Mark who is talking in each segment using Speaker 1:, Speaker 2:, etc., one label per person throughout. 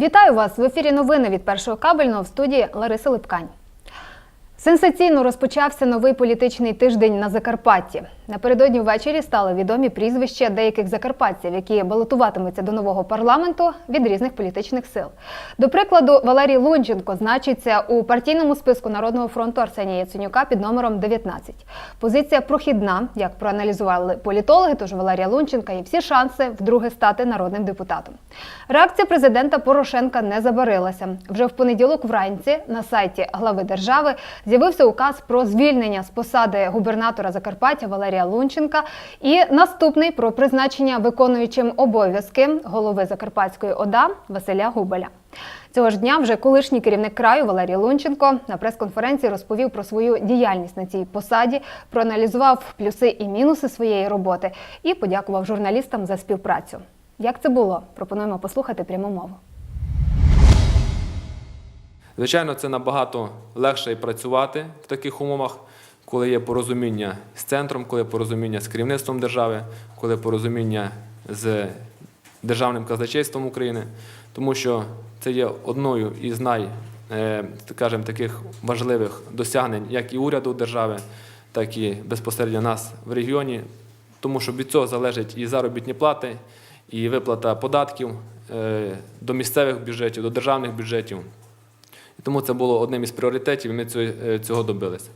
Speaker 1: Вітаю вас в ефірі новини від першого кабельного в студії Лариса Липкань. Сенсаційно розпочався новий політичний тиждень на Закарпатті. Напередодні ввечері стали відомі прізвища деяких закарпатців, які балотуватимуться до нового парламенту від різних політичних сил. До прикладу, Валерій Лунченко значиться у партійному списку Народного фронту Арсенія Яценюка під номером 19. Позиція прохідна, як проаналізували політологи, тож Валерія Лунченка є всі шанси вдруге стати народним депутатом. Реакція президента Порошенка не забарилася. Вже в понеділок вранці на сайті глави держави з'явився указ про звільнення з посади губернатора Закарпаття Валерія Лунченка і наступний про призначення виконуючим обов'язки голови Закарпатської ОДА Василя Губеля. Цього ж дня вже колишній керівник краю Валерій Лунченко на прес-конференції розповів про свою діяльність на цій посаді, проаналізував плюси і мінуси своєї роботи і подякував журналістам за співпрацю. Як це було? Пропонуємо послухати пряму мову.
Speaker 2: Звичайно, це набагато легше і працювати в таких умовах, коли є порозуміння з центром, коли є порозуміння з керівництвом держави, коли є порозуміння з державним казначейством України, тому що це є одною із най, е, скажімо, таких важливих досягнень як і уряду держави, так і безпосередньо нас в регіоні, тому що від цього залежать і заробітні плати, і виплата податків е, до місцевих бюджетів, до державних бюджетів. Тому це було одним із пріоритетів, і ми е, цього добилися.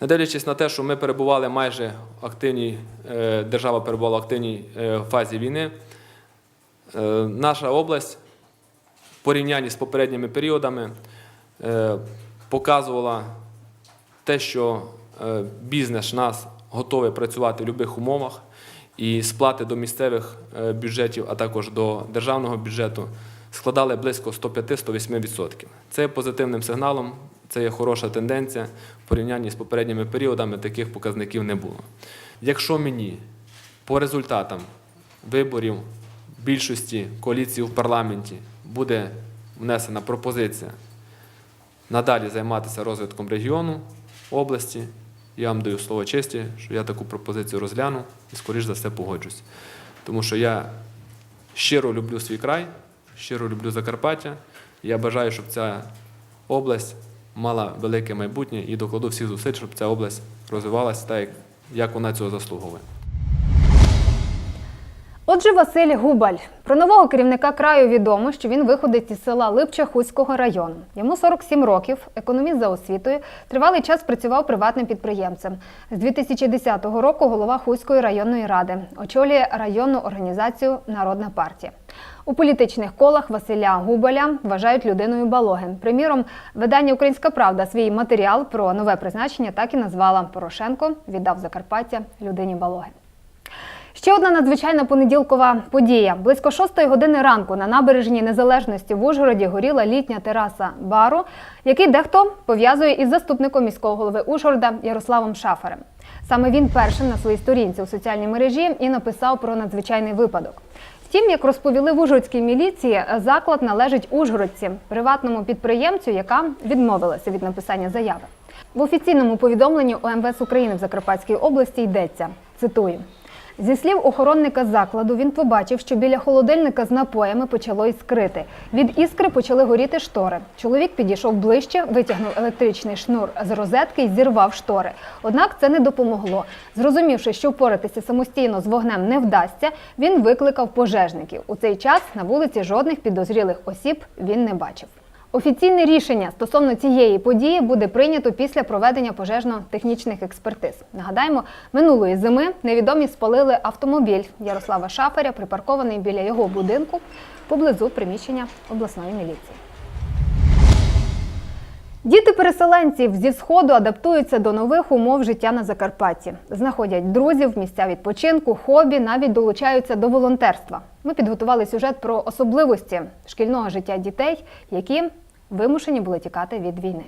Speaker 2: Не дивлячись на те, що ми перебували майже активній, е, держава перебувала в активній е, фазі війни, е, наша область в порівнянні з попередніми періодами показувала те, що бізнес нас готовий працювати в будь-яких умовах, і сплати до місцевих бюджетів, а також до державного бюджету складали близько 105-108%. Це позитивним сигналом, це є хороша тенденція. В порівнянні з попередніми періодами таких показників не було. Якщо мені по результатам виборів більшості коаліції в парламенті буде внесена пропозиція надалі займатися розвитком регіону області, я вам даю слово честі, що я таку пропозицію розгляну і, скоріш за все, погоджусь. Тому що я щиро люблю свій край, щиро люблю Закарпаття. і Я бажаю, щоб ця область мала велике майбутнє і докладу всіх зусиль, щоб ця область розвивалася так, як- вона цього заслуговує.
Speaker 1: Отже, Василь Губаль. Про нового керівника краю відомо, що він виходить із села Липча Хуського району. Йому 47 років, економіст за освітою, тривалий час працював приватним підприємцем. З 2010 року голова Хуської районної ради, очолює районну організацію Народна партія. У політичних колах Василя Губаля вважають людиною балоги. Приміром, видання Українська Правда свій матеріал про нове призначення так і назвала Порошенко віддав Закарпаття людині балоги. Ще одна надзвичайна понеділкова подія. Близько шостої години ранку на набережній Незалежності в Ужгороді горіла літня тераса бару, який дехто пов'язує із заступником міського голови Ужгорода Ярославом Шафарем. Саме він першим на своїй сторінці у соціальній мережі і написав про надзвичайний випадок. Втім, як розповіли в Ужгородській міліції, заклад належить Ужгородці, приватному підприємцю, яка відмовилася від написання заяви. В офіційному повідомленні ОМВС України в Закарпатській області йдеться цитую. Зі слів охоронника закладу, він побачив, що біля холодильника з напоями почало іскрити. Від іскри почали горіти штори. Чоловік підійшов ближче, витягнув електричний шнур з розетки і зірвав штори. Однак це не допомогло. Зрозумівши, що впоратися самостійно з вогнем не вдасться, він викликав пожежників. У цей час на вулиці жодних підозрілих осіб він не бачив. Офіційне рішення стосовно цієї події буде прийнято після проведення пожежно-технічних експертиз. Нагадаємо, минулої зими невідомі спалили автомобіль Ярослава Шафаря, припаркований біля його будинку поблизу приміщення обласної міліції. Діти переселенців зі сходу адаптуються до нових умов життя на Закарпатті, знаходять друзів, місця відпочинку, хобі, навіть долучаються до волонтерства. Ми підготували сюжет про особливості шкільного життя дітей, які вимушені були тікати від війни.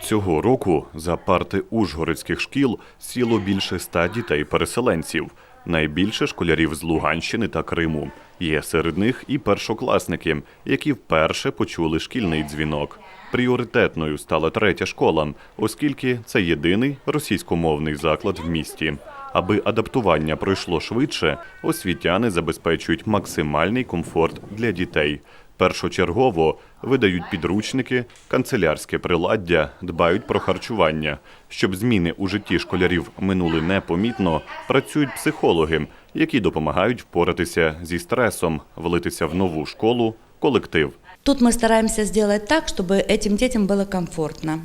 Speaker 3: Цього року за парти ужгородських шкіл сіло більше ста дітей-переселенців. Найбільше школярів з Луганщини та Криму. Є серед них і першокласники, які вперше почули шкільний дзвінок. Пріоритетною стала третя школа, оскільки це єдиний російськомовний заклад в місті. Аби адаптування пройшло швидше, освітяни забезпечують максимальний комфорт для дітей. Першочергово видають підручники, канцелярське приладдя, дбають про харчування. Щоб зміни у житті школярів минули непомітно, працюють психологи, які допомагають впоратися зі стресом, влитися в нову школу, колектив.
Speaker 4: Тут мы стараемся сделать так, чтобы этим детям было комфортно.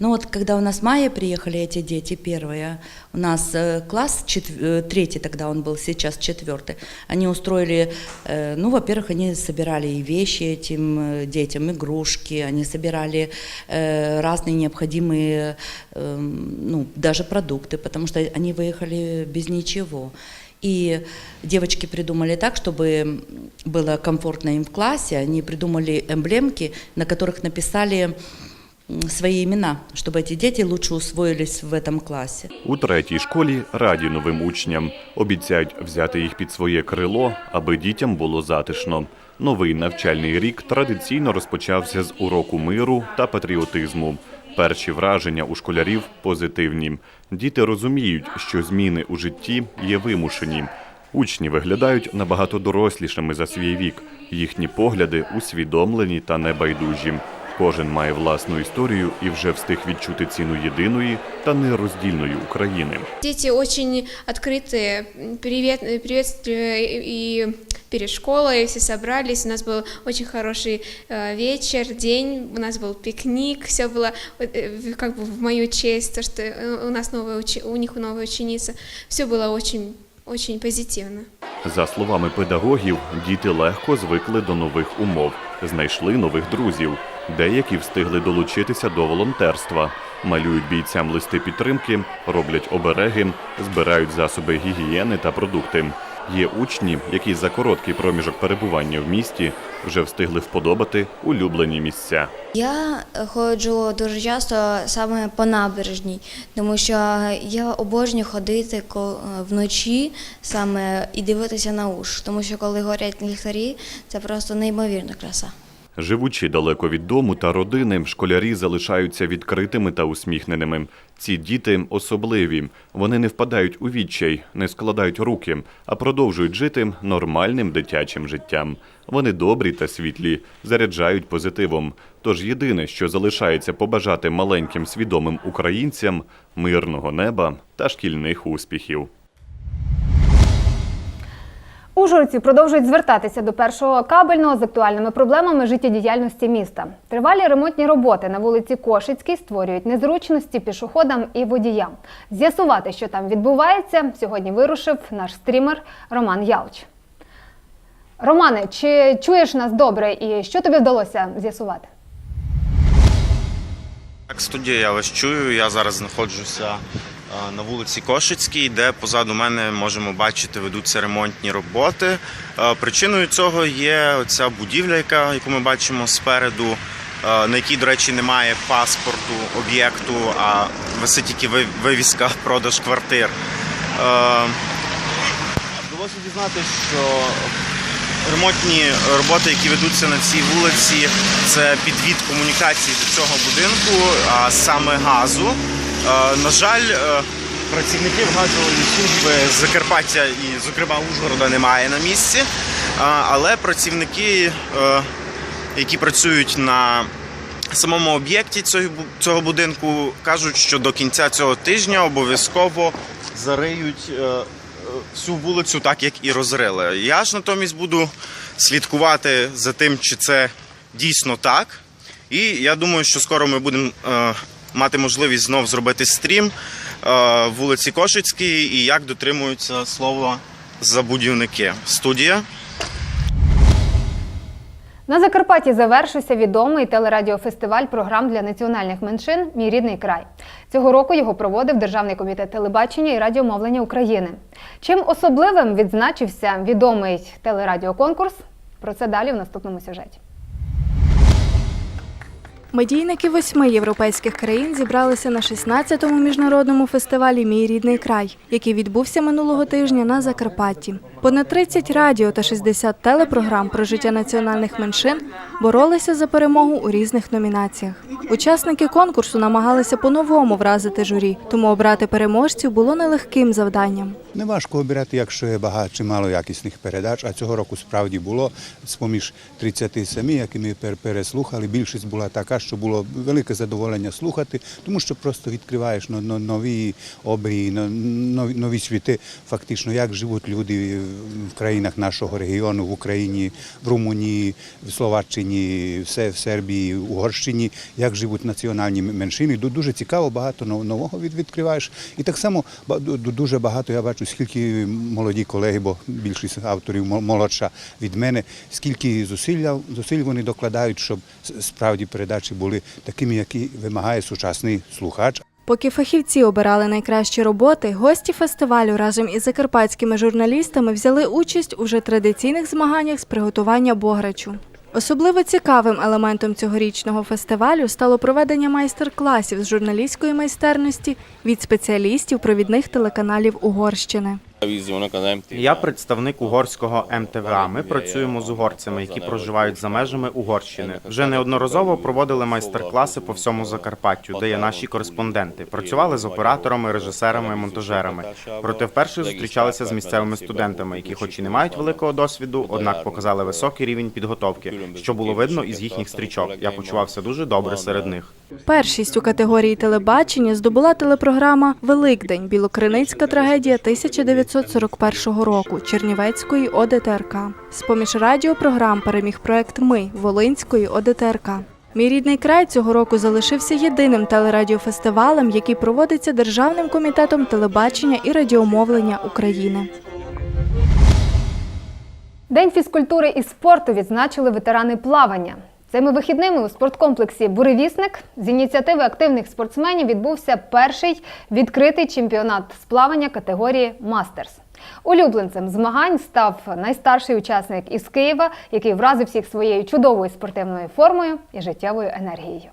Speaker 4: Ну вот, когда у нас в мае приехали эти дети, первые, у нас э, класс чет- э, третий тогда он был, сейчас четвертый, они устроили, э, ну, во-первых, они собирали и вещи этим э, детям, игрушки, они собирали э, разные необходимые, э, ну, даже продукты, потому что они выехали без ничего. И девочки придумали так, чтобы было комфортно им в классе. Они придумали эмблемки, на которых написали м, свои имена, чтобы эти дети лучше усвоились в этом классе.
Speaker 3: У третій школі раді новим учням. Обіцяють взяти їх під своє крило, аби дітям було затишно. Новий навчальний рік традиційно розпочався з уроку миру та патріотизму. Перші враження у школярів позитивні. Діти розуміють, що зміни у житті є вимушені. Учні виглядають набагато дорослішими за свій вік. Їхні погляди усвідомлені та небайдужі. Кожен має власну історію і вже встиг відчути ціну єдиної та нероздільної України.
Speaker 5: Дети очень открытые, привет, приветствие и перед школой все собрались, у нас был очень хороший э, вечер, день, у нас был пикник, все было э, как бы в мою честь, то, что э, у нас новая, учи- у них новая ученица, все было очень, очень позитивно.
Speaker 3: За словами педагогів, діти легко звикли до нових умов, знайшли нових друзів. Деякі встигли долучитися до волонтерства, малюють бійцям листи підтримки, роблять обереги, збирають засоби гігієни та продукти. Є учні, які за короткий проміжок перебування в місті вже встигли вподобати улюблені місця.
Speaker 6: Я ходжу дуже часто саме по набережній, тому що я обожнюю ходити вночі саме і дивитися на уш, тому що коли горять ліхтарі, це просто неймовірна краса.
Speaker 3: Живучи далеко від дому та родини, школярі залишаються відкритими та усміхненими. Ці діти особливі. Вони не впадають у відчай, не складають руки, а продовжують жити нормальним дитячим життям. Вони добрі та світлі, заряджають позитивом. Тож єдине, що залишається побажати маленьким свідомим українцям мирного неба та шкільних успіхів.
Speaker 1: Ужгородці продовжують звертатися до першого кабельного з актуальними проблемами життєдіяльності міста. Тривалі ремонтні роботи на вулиці Кошицькій створюють незручності пішоходам і водіям. З'ясувати, що там відбувається, сьогодні вирушив наш стрімер Роман Ялч. Романе, чи чуєш нас добре і що тобі вдалося з'ясувати?
Speaker 7: Так, студія, я вас чую. Я зараз знаходжуся на вулиці Кошицькій, де позаду мене можемо бачити, ведуться ремонтні роботи. Причиною цього є оця будівля, яка, яку ми бачимо спереду, на якій, до речі, немає паспорту об'єкту, а висить тільки ви- вивіска продаж квартир. Вдалося дізнатися, що ремонтні роботи, які ведуться на цій вулиці, це підвід комунікації до цього будинку, а саме газу. Е, На жаль, е, працівників газової служби Закарпаття і, зокрема, Ужгорода немає на місці. Е, Але працівники, які працюють на самому об'єкті цього, будинку, кажуть, що до кінця цього тижня обов'язково зариють всю вулицю так, як і розрили. Я ж натомість буду слідкувати за тим, чи це дійсно так. І я думаю, що скоро ми будемо мати можливість знов зробити стрім е, вулиці Кошицькій і як дотримуються слова забудівники. Студія.
Speaker 1: На Закарпатті завершився відомий телерадіофестиваль програм для національних меншин Мій рідний край. Цього року його проводив Державний комітет телебачення і радіомовлення України. Чим особливим відзначився відомий телерадіоконкурс? Про це далі в наступному сюжеті.
Speaker 8: Медійники восьми європейських країн зібралися на 16-му міжнародному фестивалі Мій рідний край, який відбувся минулого тижня на Закарпатті. Понад 30 радіо та 60 телепрограм про життя національних меншин боролися за перемогу у різних номінаціях. Учасники конкурсу намагалися по-новому вразити журі, тому обрати переможців було нелегким завданням.
Speaker 9: Неважко обирати, якщо є багато чимало якісних передач, а цього року справді було з-поміж 37, які ми пер- переслухали. Більшість була така, що було велике задоволення слухати, тому що просто відкриваєш но- но- нові обрії, нові, світи, фактично, як живуть люди в країнах нашого регіону, в Україні, в Румунії, в Словаччині, в Сербії, в Угорщині, як живуть національні меншини. Дуже цікаво, багато нового відкриваєш. І так само дуже багато я бачу, скільки молоді колеги, бо більшість авторів мо- молодша від мене, скільки зусиль вони докладають, щоб справді передачі були такими, які вимагає сучасний слухач.
Speaker 8: Поки фахівці обирали найкращі роботи, гості фестивалю разом із закарпатськими журналістами взяли участь у вже традиційних змаганнях з приготування бограчу. Особливо цікавим елементом цьогорічного фестивалю стало проведення майстер-класів з журналістської майстерності від спеціалістів провідних телеканалів Угорщини.
Speaker 10: Я представник угорського МТВА. Ми працюємо з угорцями, які проживають за межами Угорщини. Вже неодноразово проводили майстер-класи по всьому Закарпаттю, де є наші кореспонденти. Працювали з операторами, режисерами, монтажерами. Проте вперше зустрічалися з місцевими студентами, які, хоч і не мають великого досвіду, однак показали високий рівень підготовки, що було видно із їхніх стрічок. Я почувався дуже добре серед них.
Speaker 8: Першість у категорії телебачення здобула телепрограма Великдень. Білокриницька трагедія 1941 року Чернівецької ОДТРК. З-поміж радіопрограм переміг проект Ми Волинської ОДТРК. Мій рідний край цього року залишився єдиним телерадіофестивалем, який проводиться Державним комітетом телебачення і радіомовлення України.
Speaker 1: День фізкультури і спорту відзначили ветерани плавання. Цими вихідними у спорткомплексі Буревісник з ініціативи активних спортсменів відбувся перший відкритий чемпіонат з плавання категорії Мастерс. Улюбленцем змагань став найстарший учасник із Києва, який вразив всіх своєю чудовою спортивною формою і життєвою енергією.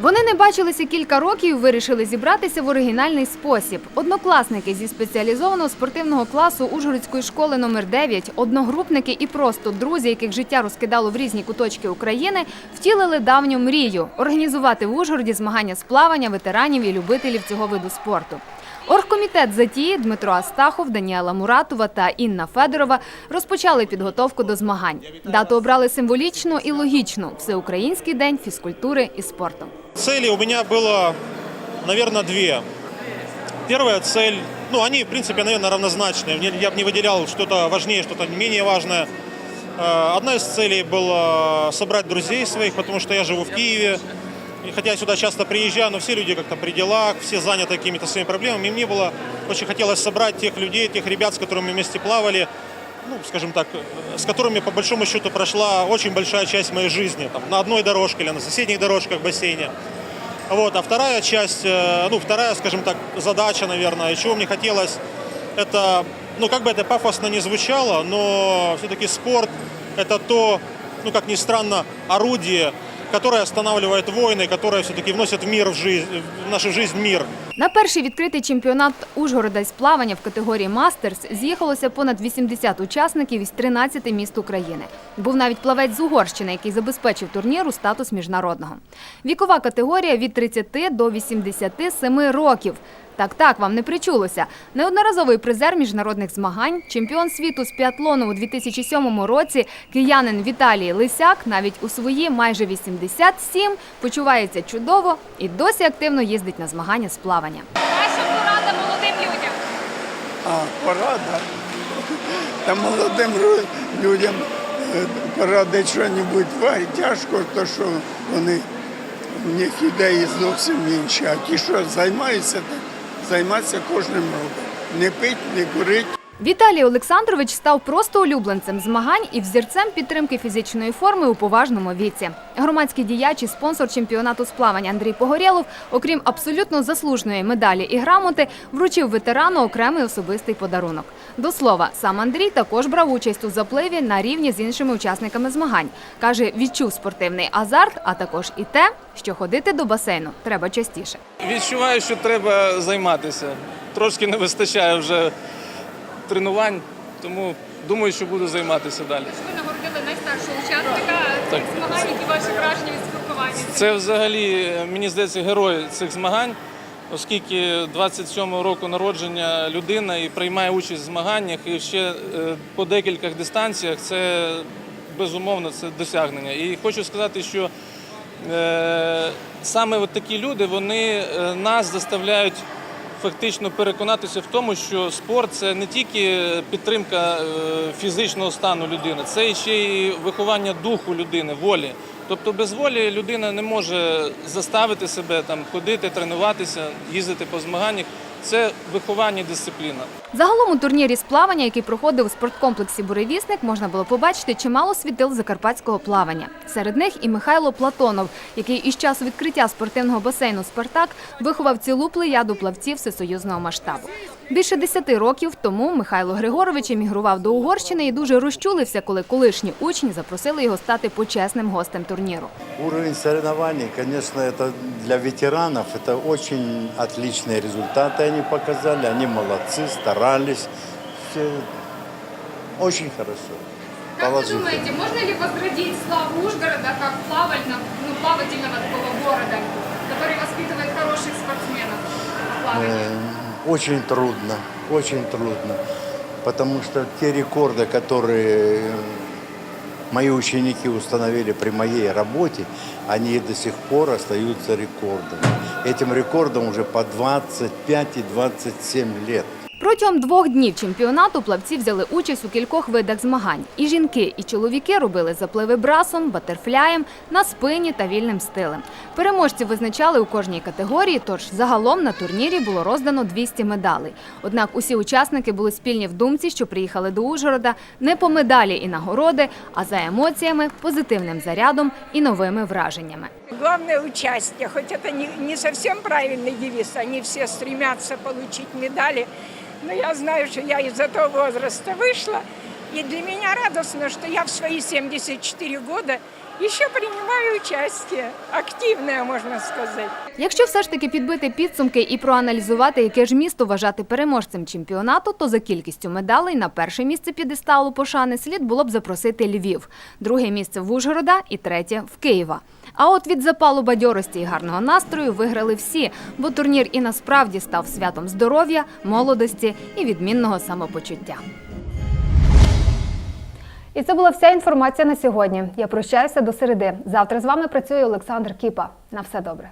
Speaker 1: Вони не бачилися кілька років вирішили зібратися в оригінальний спосіб. Однокласники зі спеціалізованого спортивного класу Ужгородської школи номер 9 одногрупники і просто друзі, яких життя розкидало в різні куточки України, втілили давню мрію організувати в Ужгороді змагання з плавання ветеранів і любителів цього виду спорту. Оргкомітет затії Дмитро Астахов, Даніела Муратова та Інна Федорова розпочали підготовку до змагань. Дату обрали символічну і логічну всеукраїнський день фізкультури і спорту.
Speaker 11: Цели у меня было, наверное, две. Первая цель, ну, они, в принципе, наверное, равнозначные. Я бы не выделял что-то важнее, что-то менее важное. Э, Одна из целей была собрать друзей своих, потому что я живу в Киеве. И хотя я сюда часто приезжаю, но все люди как-то при делах, все заняты какими-то своими проблемами. И мне было очень хотелось собрать тех людей, тех ребят, с которыми мы вместе плавали, ну, скажем так, с которыми, по большому счету, прошла очень большая часть моей жизни. Там, на одной дорожке или на соседних дорожках в бассейне. Вот, а вторая часть, э, ну, вторая, скажем так, задача, наверное, чего мне хотелось, это, ну, как бы это пафосно не звучало, но все-таки спорт – это то, ну, как ни странно, орудие, которое останавливает войны, которое все-таки вносит в мир в жизнь, в нашу жизнь мир.
Speaker 1: На перший відкритий чемпіонат Ужгорода з плавання в категорії Мастерс з'їхалося понад 80 учасників із 13 міст України. Був навіть плавець з Угорщини, який забезпечив турніру статус міжнародного. Вікова категорія від 30 до 87 років. Так, так, вам не причулося. Неодноразовий призер міжнародних змагань, чемпіон світу з біатлону у 2007 році, киянин Віталій Лисяк навіть у свої майже 87 почувається чудово і досі активно їздить на змагання з плавання. Ваша порада молодим людям.
Speaker 12: А, порада. Та молодим людям е, порадити щось тяжко, то що вони в них ідеї зовсім інші. А ті, що займаються, займаються кожним роком. Не пить, не курить.
Speaker 13: Віталій Олександрович став просто улюбленцем змагань і взірцем підтримки фізичної форми у поважному віці. Громадський діяч і спонсор чемпіонату з плавання Андрій Погорєлов, окрім абсолютно заслуженої медалі і грамоти, вручив ветерану окремий особистий подарунок. До слова, сам Андрій також брав участь у запливі на рівні з іншими учасниками змагань. Каже, відчув спортивний азарт, а також і те, що ходити до басейну треба частіше.
Speaker 14: Відчуваю, що треба займатися. Трошки не вистачає вже тренувань, тому думаю, що буду займатися далі.
Speaker 13: Ви нагородили найстаршого учасника
Speaker 14: Так.
Speaker 13: змагань, які ваші враження від спілкування.
Speaker 14: Це взагалі, мені здається, герой цих змагань, оскільки 27-го року народження людина і приймає участь в змаганнях і ще е, по декількох дистанціях. Це безумовно це досягнення. І хочу сказати, що е, саме от такі люди вони е, нас заставляють фактично переконатися в тому, що спорт це не тільки підтримка е, фізичного стану людини, це ще й виховання духу людини, волі. Тобто без волі людина не може заставити себе там ходити, тренуватися, їздити по змаганнях. Це виховання дисципліна.
Speaker 13: Загалом у турнірі з плавання, який проходив у спорткомплексі Буревісник, можна було побачити чимало світил закарпатського плавання. Серед них і Михайло Платонов, який із часу відкриття спортивного басейну Спартак виховав цілу плеяду плавців всесоюзного масштабу. Більше десяти років тому Михайло Григорович емігрував до Угорщини і дуже розчулився, коли колишні учні запросили його стати почесним гостем турніру.
Speaker 15: Уровень соревнований, конечно, это для ветеранов, это очень отличные результаты они показали, они молодцы, старались, все очень хорошо. Положительно.
Speaker 13: можно ли возродить славу Ужгорода как плавательного, ну, плавательного такого города, который воспитывает хороших спортсменов?
Speaker 15: Э, Очень трудно, очень трудно, потому что те рекорды, которые мои ученики установили при моей работе, они до сих пор остаются рекордами. Этим рекордом уже по 25 и 27 лет.
Speaker 13: Протягом двох днів чемпіонату плавці взяли участь у кількох видах змагань. І жінки, і чоловіки робили запливи брасом, батерфляєм, на спині та вільним стилем. Переможців визначали у кожній категорії, тож загалом на турнірі було роздано 200 медалей. Однак усі учасники були спільні в думці, що приїхали до Ужгорода не по медалі і нагороди, а за емоціями, позитивним зарядом і новими враженнями.
Speaker 16: Главное участие, хоть это не, не совсем правильный девиз, они все получить медали, но я знаю, что я из этого возраста вышла, и для меня радостно, что я в свои 74 года еще принимаю участие, активное, можно сказать.
Speaker 13: Якщо все ж таки підбити підсумки і проаналізувати, яке ж місто вважати переможцем чемпіонату, то за кількістю медалей на перше місце підесталу пошани слід було б запросити Львів, друге місце в Ужгорода і третє в Києва. А от від запалу бадьорості і гарного настрою виграли всі, бо турнір і насправді став святом здоров'я, молодості і відмінного самопочуття. І це була вся інформація на сьогодні. Я прощаюся до середи. Завтра з вами працює Олександр Кіпа. На все добре.